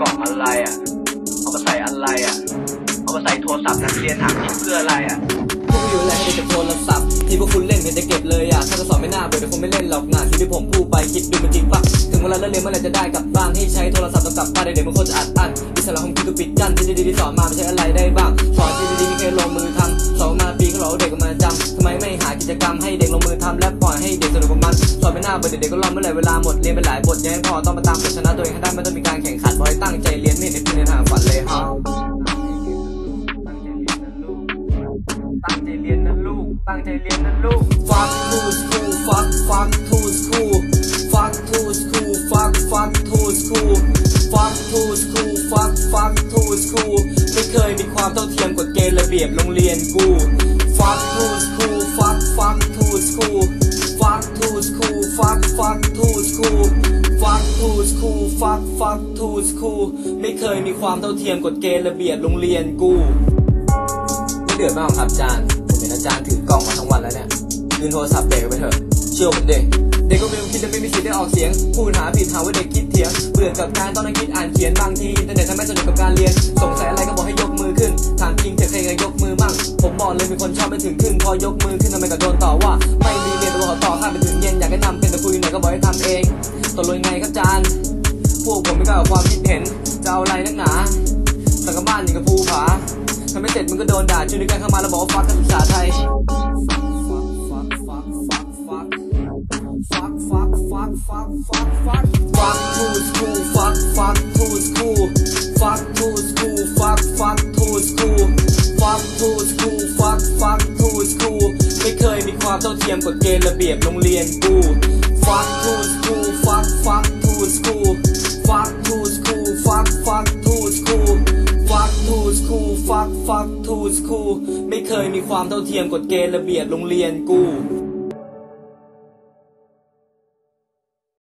กล่องอะไรอะ เอามาใส่อะไรอะ เอามาใส่โทรศัพท์นักเรียนถามจริงเพื่ออะไรอะพวกอยู่อะไรให้เด็กโทรศัพท์ที่พวกคุณเล่นเห็นจะเก็บเลยอะ ถ้าจะสอนไม่น่าเบื่อแต่คงไม่เล่นหรอกนะที่ที่ผมพูดไปคิดดูมันจริงปะถึงเวลาเลิกเรียนเมื่อไรจะได้กลับบ้านให้ใช้โทรศัพท์ต้องกลับบ้านเด็กๆมันโคตรจะอัดอั้นอิสระของคุณก็ปิดกั้นที่ดีๆที่สอนมาไม่ใช่อะไรได้บ้างสอนที่ดีๆมีแค่ลงมือทำสอนมาปีก็หลอกเด็กก็มาจำทำไมไม่หากิจกรรมให้เด็กลงมือทำและปล่อยให้เด็กสนุกกับมันสอนไม่น่าเบื่อเด็กๆก็รอเมื่อไรเวลาหมดเรียนไปหลายบทยังไม่พอต้องมาตามชนะตัวเองให้ได้ไม่ต้องมีการแข่ง นบอยตั้งใจเรียนไม่เห็นในพื้นทางฝันเลยฮะตั้งใจเรียนนะลูก ตั้งใจเรียนนะลูก fuck to school fuck fuck to school fuck to school fuck fuck to school fuck to school fuck fuck to school ไม่เคยมีความเท่าเทียมกฎเกณฑ์ระเบียบโรงเรียนกู fuck to school school fuck fuck to school ไม่เคยมีความเท่าเทียมกฎเกณฑ์ระเบียบโรงเรียนกูไม่เดือดมากหรอกครับอาจารย์ผมเห็นอาจารย์ถือกล่องมาทั้งวันแล้วเนี่ยคืนโทรศัพท์เด็กไปเถอะเชื่อผมเด็กเด็กก็ไม่คิดจะไม่มีสิทธิ์ได้ออกเสียงพูดหาผิดหาว่าเด็กคิดเถียงเบื่อกับการต้องนั่งคิดอ่านเขียนบางทีอินเทอร์เน็ตทำให้สนุกกับการเรียนสงสัยอะไรก็บอกให้ยกมือขึ้นถามจริงเธอเคยเคยยกมือมั่งผมบอกเลยมีคนชอบไม่ถึงครึ่งพอยกมือขึ้นทำไมก็โดนต่อว่า ไม่มีเรียนไปบอกต่อข้ามไปถึงเย็นอยากให้ทำเป็นแต่คุยหน่อยก็บอกให้ทำเองตกลงไงครับอาจารย์ พวกผมไม่กล้าความคิดเห็น จะเอาอะไรนักหนา สังกบ้านอย่างกับภูผาทำไม่เสร็จมึงก็โดนด่าช่วยด้วยกันเข้ามาแล้วบอกว่าฟักการศึกษาไทย fuck fuck fuck fuck fuck fuck fuck to school fuck fuck to school fuck to school fuck fuck to school fuck to school fuck fuck to school ไม่เคยมีความเท่าเทียมกฎเกณฑ์ระเบียบโรงเรียนกู fuck to school fuck fuck to school fuck fuck to school ไม่เคยมีความเท่าเทียมกฎเกณฑ์ระเบียบโรงเรียนกู